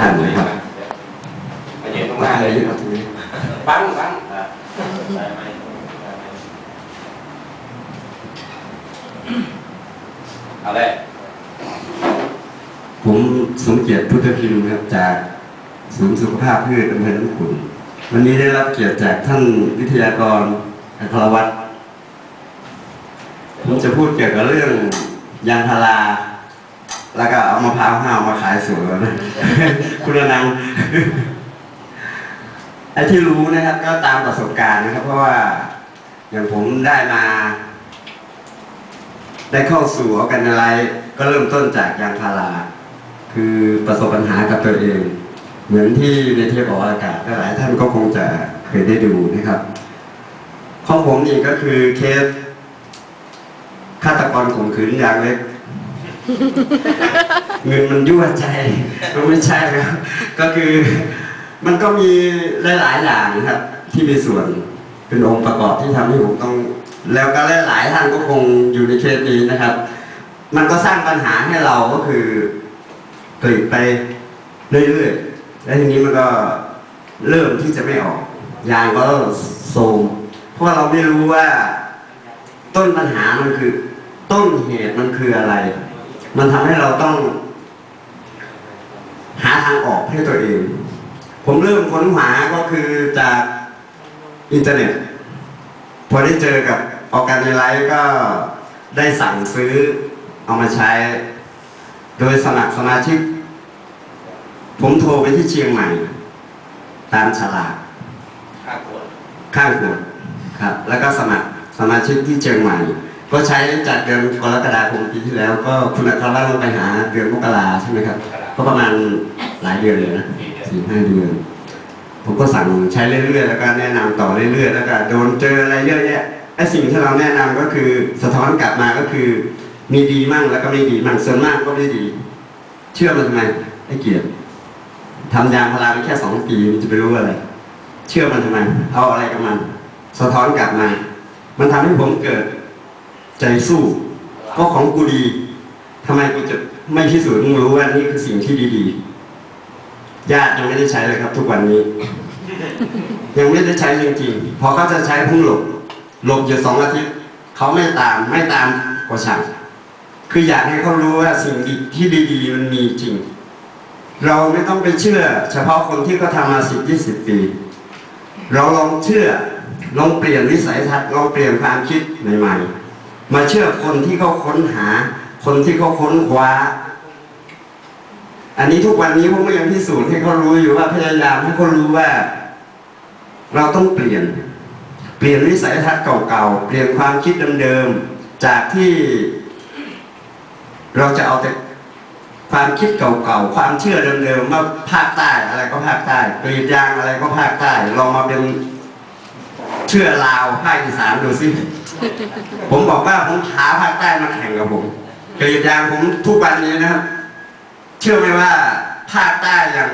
ท่านนะครับมายืนตรงหว่าน้าอะไรเลยอยู่ครับตรงนี้ปั้งปั้งอะได้ไหมเอาเลยผมสมเกียรติพุทธพิมพ์ครับจากศูนย์สุขภาพพืชอำเภอน้ำขุนวันนี้ได้รับเกียรติจากท่านวิทยากรอัครวัตรผมจะพูดเกี่ยวกับเรื่องยางพารา แล้วก็เอามะพร้าวห้าวมาขายสวนแล้วนะคุณอนันต์ไอ้ที่รู้นะครับ ก็ตามประสบการณ์นะครับ เพราะว่าอย่างผมได้มา ได้เข้าสู่ออร์แกันไลก็เริ่มต้นจากยางพาราคือประสบปัญหากับตัวเอง เหมือนที่ในเทปออกอากาศหลายท่านก็คงจะเคยได้ดูนะครับของผมนี่ก็คือเคสฆาตกรข่มขืนยางเล็ก เงินมันยั่วใจมันไม่ใช่ครับ ก็คือมันก็มีหลายๆอย่างนะครับ ที่มีส่วนเป็นองค์ประกอบที่ทำให้ผมต้อง แล้วก็หลายๆท่านก็คงอยู่ในเคสนี้นะครับ มันก็สร้างปัญหาให้เราก็คือกลีดไปเรื่อยๆแล้วทีนี้มันก็เริ่มที่จะไม่ออกยางก็โทมเพราะเราไม่รู้ว่า ต้นปัญหามันคือ ต้นเหตุมันคืออะไร มันทำให้เราต้อง หาทางออกให้ตัวเอง ผมเริ่มค้นหาก็คือจากอินเทอร์เน็ต พอได้เจอกับออร์แกนไลท์ก็ได้สั่งซื้อเอามาใช้ โดยสมัครสมาชิก ผมโทรไปที่เชียงใหม่ ตามฉลากข้าขวดข้างขวดครับ แล้วก็สมัครสมาชิกที่เชียงใหม่ ก็ใช้จากเดือนกรกฎาคมปีที่แล้ว ก็คุณอัครราชลงไปหาเดือนมกราใช่ไหมครับ ก็ประมาณหลายเดือนเลยนะสี่ห้าเดือน ผมก็สั่งใช้เรื่อยๆ แล้วก็แนะนำต่อเรื่อยๆ แล้วก็โดนเจออะไรเยอะแยะไอ้สิ่งที่เราแนะนำก็คือสะท้อนกลับมาก็คือ มีดีมั่งแล้วก็ไม่ดีมั่งส่วนมากก็ไม่ดี เชื่อมันทำไมไอ้เกียรติทำยางพาราไปแค่สองปีมันจะไปรู้อะไร เชื่อมันทำไมเอาอะไรกับมัน สะท้อนกลับมา มันทำให้ผมเกิด ใจสู้ก็ของกูดีทำไมกูจะไม่พิสูจน์มึงรู้ว่านี่คือสิ่งที่ดีๆญาติยังไม่ได้ใช้เลยครับ ทุกวันนี้ ยังไม่ได้ใช้จริงๆพอเขาจะใช้พุ่งหลบหลบอยู่สองอาทิตย์เขาไม่ตามไม่ตามก็ช่างคืออยากให้เขารู้ว่าสิ่งดีที่ดี ๆ มันมีจริง เราไม่ต้องไปเชื่อ เฉพาะคนที่เขาทำมาสิบยี่สิบปี เราลองเชื่อลองเปลี่ยนวิสัยทัศน์ลองเปลี่ยนความคิดใหม่ๆ มาเชื่อคนที่เขาค้นหา คนที่เขาค้นคว้า อันนี้ทุกวันนี้ผมก็ยังพิสูจน์ให้เขารู้อยู่ว่าพยายามให้เขารู้ว่า เราต้องเปลี่ยน เปลี่ยนวิสัยทัศน์เก่าๆ เปลี่ยนความคิดเดิมๆ จากที่เราจะเอาแต่ความคิดเก่าๆ ความเชื่อเดิมๆว่าภาคใต้อะไรก็ภาคใต้กรีดยางอะไรก็ภาคใต้ลองมาเป็นเชื่อลาวภาคอีสานดูสิ ผมบอกว่าผมท้าภาคใต้มาแข่งกับผมกรีดยางผมทุกวันนี้นะครับเชื่อไหมว่าภาคใต้อย่าง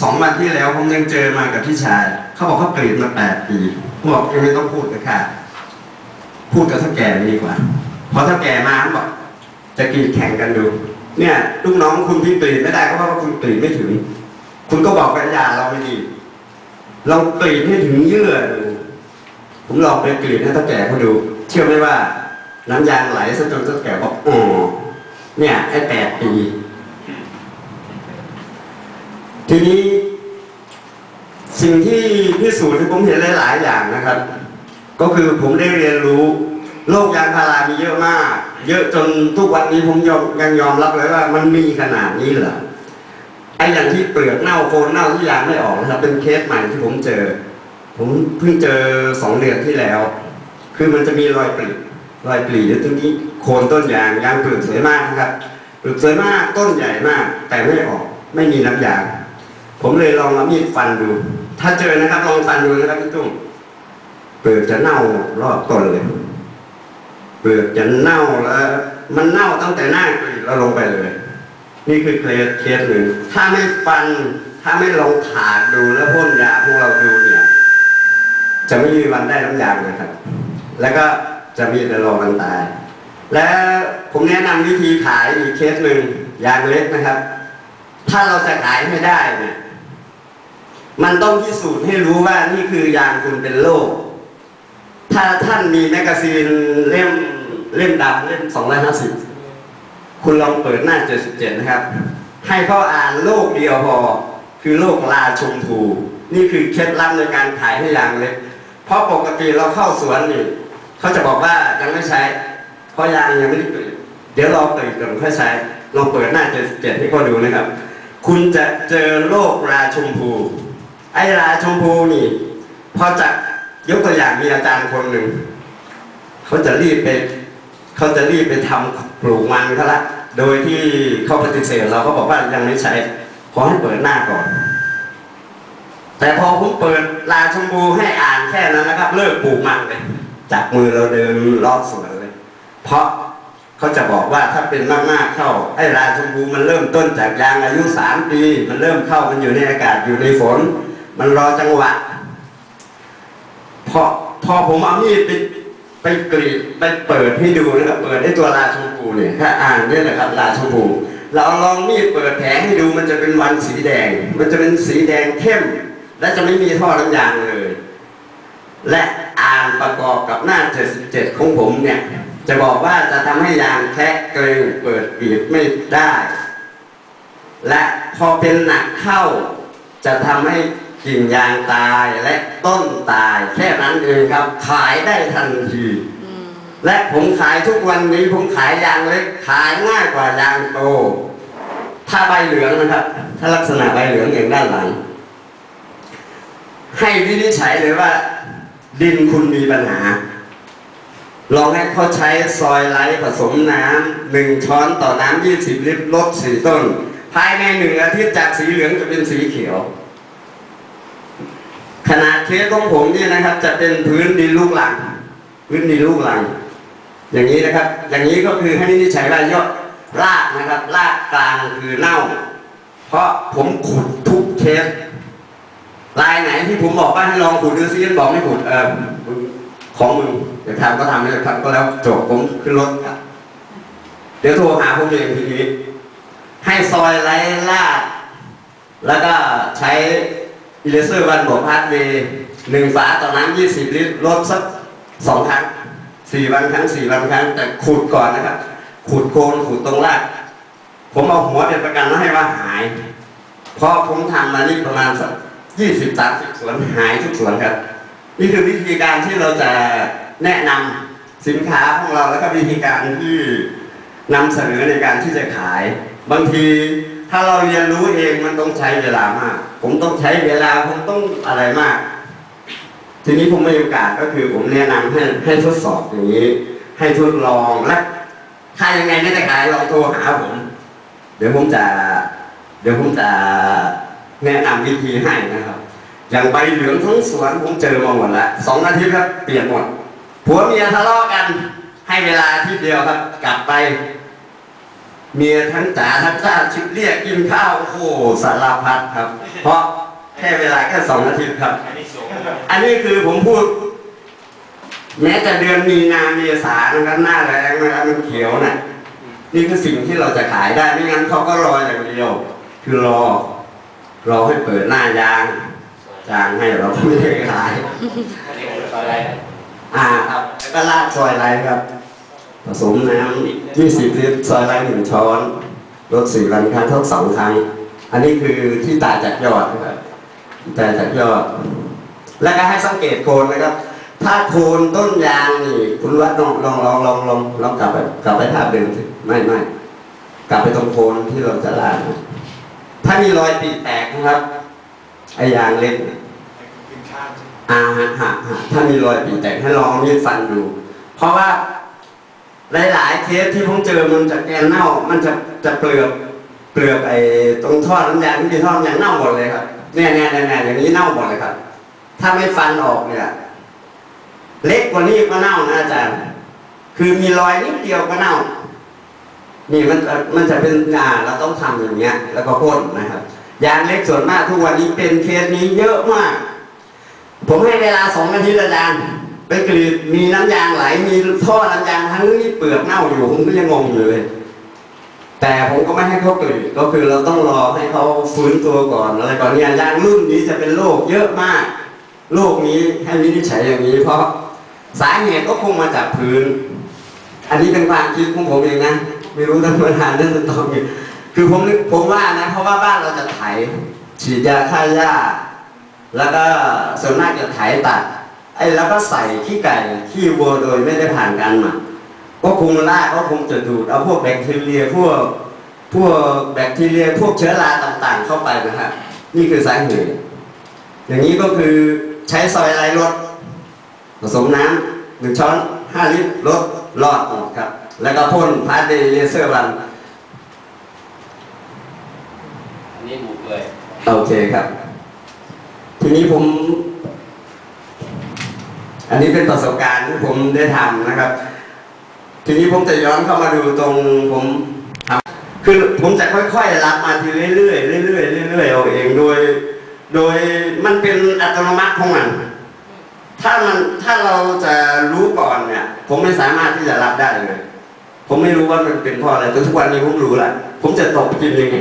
สองวันที่แล้วผมยังเจอมากับพี่ชาย เขาบอกเขากรีดมาแปดปีผมบอกยังไม่ต้องพูดเลยค่ะพูดกับท่าแก่ดีกว่าพอเท่าแก่มาเขาบอกจะกรีดแข่งกันดู เนี่ยลูกน้องคุณที่กรีดไม่ได้ก็เพราะว่าคุณกรีดไม่ถึง คุณก็บอกกันยาเราไม่ดีเรากรีดให้ถึงเยื่อ ผมลองไปกรีดให้เท่าแก่เขาดู เชื่อไหมว่าน้ำยางไหลซะจนเท่าแก่บอกอ๋อเนี่ยไอ้แปดปี ทีนี้สิ่งที่พิสูจน์ที่ผมเห็นหลาย ๆ อย่างนะครับ ก็คือผมได้เรียนรู้ โลกยางพารามีเยอะมาก เยอะจนทุกวันนี้ผมยอมยังยอมรับเลยว่า มันมีขนาดนี้เหรอไอ้อย่างที่เปลือกเน่าโคนเน่าที่ยางไม่ออกนะครับ เป็นเคสใหม่ที่ผมเจอ ผมเพิ่งเจอสองเดือนที่แล้ว คือมันจะมีรอยปลีรอยปลีอยู่ตรงนี้โคนต้นยางยางเปลือกสวยมากนะครับเปลือกสวยมากต้นใหญ่มาก แต่ไม่ออกไม่มีน้ำยาง ผมเลยลองเอามีดฟันดู ถ้าเจอนะครับลองฟันดูนะครับพี่ตุ้มเปลือกจะเน่ารอบต้นเลย เปลือกจะเน่าแล้ว มันเน่าตั้งแต่หน้ากรีดแล้วลงไปเลย นี่คือเคสเคสหนึ่งถ้าไม่ฟัน ถ้าไม่ลองถากดูแล้วพ่นยาพวกเราดูเนี่ย จะไม่มีวันได้น้ำยางนะครับ แล้วก็จะมีแต่รอวันตาย และผมแนะนำวิธีขายอีกเคสหนึ่งยางเล็กนะครับ ถ้าเราจะขายไม่ได้เนี่ย มันต้องพิสูจน์ให้รู้ว่านี่คือยางคุณเป็นโรค ถ้าท่านมีแมกกาซีนเล่มเล่มดำเล่มสองร้อยห้าสิบคุณลองเปิดหน้าเจ็ดสิบเจ็ดนะครับ ให้เขาอ่านโรคเดียวพอ คือโรคลาชมพู นี่คือเคล็ดลับในการขายให้ยางเล็ก เพราะปกติเราเข้าสวนนี่เขาจะบอกว่ายังไม่ใช้ เพราะยางยังไม่ได้กรีดเดี๋ยวเรอเปิดก่อนค่อยใช้ลองเปิดหน้าเจ็ดเจ็ดให้เขาดูนะครับ คุณจะเจอโรคราชมพู ไอ้ราชมพูนี่พอจะยกตัวอย่างมีอาจารย์คนหนึ่งเขาจะรีบไปเขาจะรีบไปทำปลูกมันเขาละโดยที่เขาปฏิเสธเราก็บอกว่ายังไม่ใช้ขอให้เปิดหน้าก่อน แต่พอผมเปิดราชมพูให้อ่านแค่นั้นนะครับ เลิกปลูกมันเลยจากมือเราเดินรอบสวนเลย เพราะเขาจะบอกว่าถ้าเป็นมากๆเข้าไอ้ราชมพูมันเริ่มต้นจากยางอายุสามปี มันเริ่มเข้ามันอยู่ในอากาศอยู่ในฝน มันรอจังหวะพอพอผมเอามีดไปไปกรีดไปเปิดให้ดูนะครับเปิดให้ตัวราชมพูเนี่ยถ้าอ่านเนี่ยนะครับราชมพูเราลองมีดเปิดแผลให้ดูมันจะเป็นวันสีแดง มันจะเป็นสีแดงเข้ม และจะไม่มีท่อน้ำยางเลย และอ่านประกอบกับหน้า 77 ของผมเนี่ย จะบอกว่าจะทำให้ยางแคะเกรงเปิดบีบไม่ได้ และพอเป็นหนักเข้า จะทำให้กิ่งยางตายและต้นตายแค่นั้นเองครับขายได้ทันที และผมขายทุกวันนี้ผมขายยางเล็กขายง่ายกว่ายางโต ถ้าใบเหลืองนะครับ ถ้าลักษณะใบเหลืองอย่างด้านหลัง ให้วินิจฉัยเลยว่า ดินคุณมีปัญหา ลองให้เขาใช้ซอยไลท์ผสมน้ำหนึ่งช้อนต่อน้ำยี่สิบลิตรลดสีต้น ภายในหนึ่งอาทิตย์จากสีเหลืองจะเป็นสีเขียว ขนาดเคสของผมนี่นะครับ จะเป็นพื้นดินลูกหลัง พื้นดินลูกหลัง อย่างนี้นะครับ อย่างนี้ก็คือให้วินิจฉัยว่ายอดรากนะครับรากกลางคือเน่า เพราะผมขุดทุกเคส ลายไหนที่ผมบอกว่าให้ลองขุดดูซิยันบอกไม่ขุดเออของมึงเดี๋ยวทำก็ทำไม่ทำก็แล้วจบผมขึ้นรถครับเดี๋ยวโทรหาผมเองทีนี้ให้ซอยไล่ลาด แล้วก็ใช้อิเลเซอร์วันบอกพาร์ทเวหนึ่งฝาต่อน้ำยี่สิบลิตรลดสักสองครั้งสี่วันครั้งสี่วันครั้ง แต่ขุดก่อนนะครับ ขุดโคนขุดตรงรากผมเอาหัวเป็นประกันแล้วให้ว่าหาย เพราะผมทำมานี่ประมาณสัก ยี่สิบสามสิบสวนหายทุกสวนครับ นี่คือวิธีการที่เราจะแนะนำสินค้าของเราแล้วก็วิธีการที่นำเสนอในการที่จะขาย บางทีถ้าเราเรียนรู้เองมันต้องใช้เวลามาก ผมต้องใช้เวลาผมต้องอะไรมาก ทีนี้ผมมีโอกาสก็คือผมแนะนำให้ให้ทดสอบอย่างนี้ ให้ทดลองและถ้ายังไงไม่ได้ขายลองโทรหาผม เดี๋ยวผมจะ เดี๋ยวผมจะ แนะนำวิธีให้นะครับ อย่างใบเหลืองทั้งสวนผมเจอมาหมดแล้วสองอาทิตย์ครับเปลี่ยนหมดผัวเมียทะเลาะกัน ให้เวลาที่เดียวครับ กลับไป เมียทั้งจ๋าทั้งจ้าชิดเรียกกินข้าวโอ้สารพัดครับ เพราะแค่เวลาแค่สองอาทิตย์ครับ อันนี้คือผมพูด แม้แต่เดือนมีนาเมษานะครับหน้าแรงนะครับมันเขียวน่ะนี่คือสิ่งที่เราจะขายได้ไม่งั้นเขาก็รออย่างเดียว คือรอ เรอให้เปิดหน้ายางจางให้เราไม่ได้ขายอ่าครับแล้วก็ลาดซอยไรครับ ผสมน้ำ20ลิตรซอยไรหนึ่งช้อนลดสี่วันครั้งเท่าสองครั้ง อันนี้คือที่ตาจากยอดนะครับที่ตาจากยอด แล้วก็ให้สังเกตโคนนะครับ ถ้าโคนต้นยางนี่ คุณวัดลองลองลองลองลองลองกลับไปกลับไปภาพเดิมสิไม่ไม่กลับไปตรงโคนที่เราจะลาดนะ ถ้ามีรอยปีแตกนะครับไอ้ยางเล็กเนี่ยกินข้าวอ่าฮะฮะฮะถ้ามีรอยปีแตกให้ลองเอามีดฟันดู เพราะว่าหลาย ๆ เคสที่ผมเจอมันจะแกนเน่า มันจะจะเปลือกเปลือกไอ้ตรงท่อน้ำยางที่เป็นท่อน้ำยางเน่าหมดเลยครับเนี่ยเนี่ยเนี่ยเนี่ยอย่างนี้เน่าหมดเลยครับ ถ้าไม่ฟันออกเนี่ย เล็กกว่านี้ก็เน่านะอาจารย์ คือมีรอยนิดเดียวก็เน่า นี่มันมันจะเป็นงานเราต้องทำอย่างเงี้ย แล้วก็พ่นนะครับ ยางเล็กส่วนมากทุกวันนี้เป็นเคสนี้เยอะมาก ผมให้เวลาสองนาทีอาจารย์ไปกรีดมีน้ำยางไหลมีท่อน้ำยางทั้งนี้เปลือกเน่าอยู่ผมก็ยังงงอยู่เลยแต่ผมก็ไม่ให้เขากรีดก็คือเราต้องรอให้เขาฟื้นตัวก่อนอะไรก่อนเนี่ยยางรุ่นนี้จะเป็นโรคเยอะมากโรคนี้ให้วินิจฉัยอย่างนี้ เพราะสาเหตุก็คงมาจากพื้น อันนี้เป็นความคิดของผมเองนะ ไม่รู้ท่านประธานท่านจะตอบยังไงคือผมนึกผมว่านะเพราะว่าบ้านเราจะไถฉีดยาฆ่าหญ้า แล้วก็ส่วนมากจะไถตัดไอ้แล้วก็ใส่ขี้ไก่ขี้วัวโดยไม่ได้ผ่านการหมักก็คงรากก็คงจะดูดเอาพวกแบคทีเรียพวกพวกแบคทีเรียพวกเชื้อราต่าง ๆ เข้าไปนะฮะนี่คือสาเหตุอย่างนี้ก็คือใช้ซอยไรรถผสมน้ำหนึ่งช้อนห้าลิตรลดรอดออกครับ แล้วก็พ่นพาสเดย์เลเซอร์วันอันนี้บุกเลยโอเคครับ ทีนี้ผม อันนี้เป็นประสบการณ์ที่ผมได้ทำนะครับ ทีนี้ผมจะย้อนเข้ามาดูตรงผมทำคือผมจะค่อย ๆ รับมาทีเรื่อยๆเรื่อยๆเรื่อยๆเอาเองโดย โดยมันเป็นอัตโนมัติของมันถ้ามันถ้าเราจะรู้ก่อนเนี่ย ผมไม่สามารถที่จะรับได้เลย ผมไม่รู้ว่ามันเป็นเพราะอะไรจนทุกวันนี้ผมรู้ละผมจะตกกินยังไง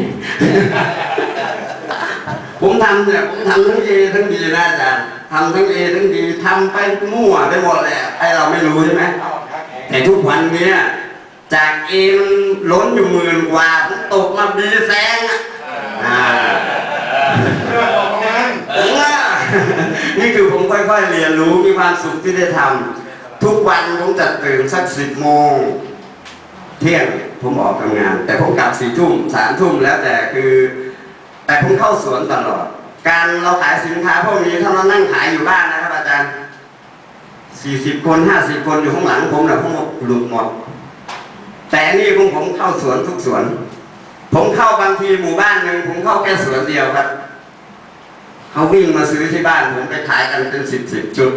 ผมทำเนี่ยผมทำทั้งเอทั้งดีนะอาจารย์ทำทั้งเอทั้งดีทำไปมั่วไปหมดแหละไอเราไม่รู้ใช่ไหมเอาครับแข็งแต่ทุกวันเนี้ยจากเอมันล้นอยู่หมื่นกว่าผมตกมาบีแซงอะอ่าเรื่องของนั้นผมว่านี่คือผมค่อยๆเรียนรู้มีความสุขที่ได้ทำทุกวันผมจะตื่นสักสิบโมง เที่ยงผมออกทำงาน แต่ผมกลับสี่ทุ่มสามทุ่มแล้วแต่คือ แต่ผมเข้าสวนตลอด การเราขายสินค้าพวกนี้ถ้าเรานั่งขายอยู่บ้านนะครับอาจารย์สี่สิบคนห้าสิบคนอยู่ข้างหลังผมนะผมหลุดหมด แต่นี่ผมผมเข้าสวนทุกสวน ผมเข้าบางทีหมู่บ้านหนึ่งผมเข้าแค่สวนเดียวครับเขาวิ่งมาซื้อที่บ้านผมไปขายกันเป็นสิบสิบจุด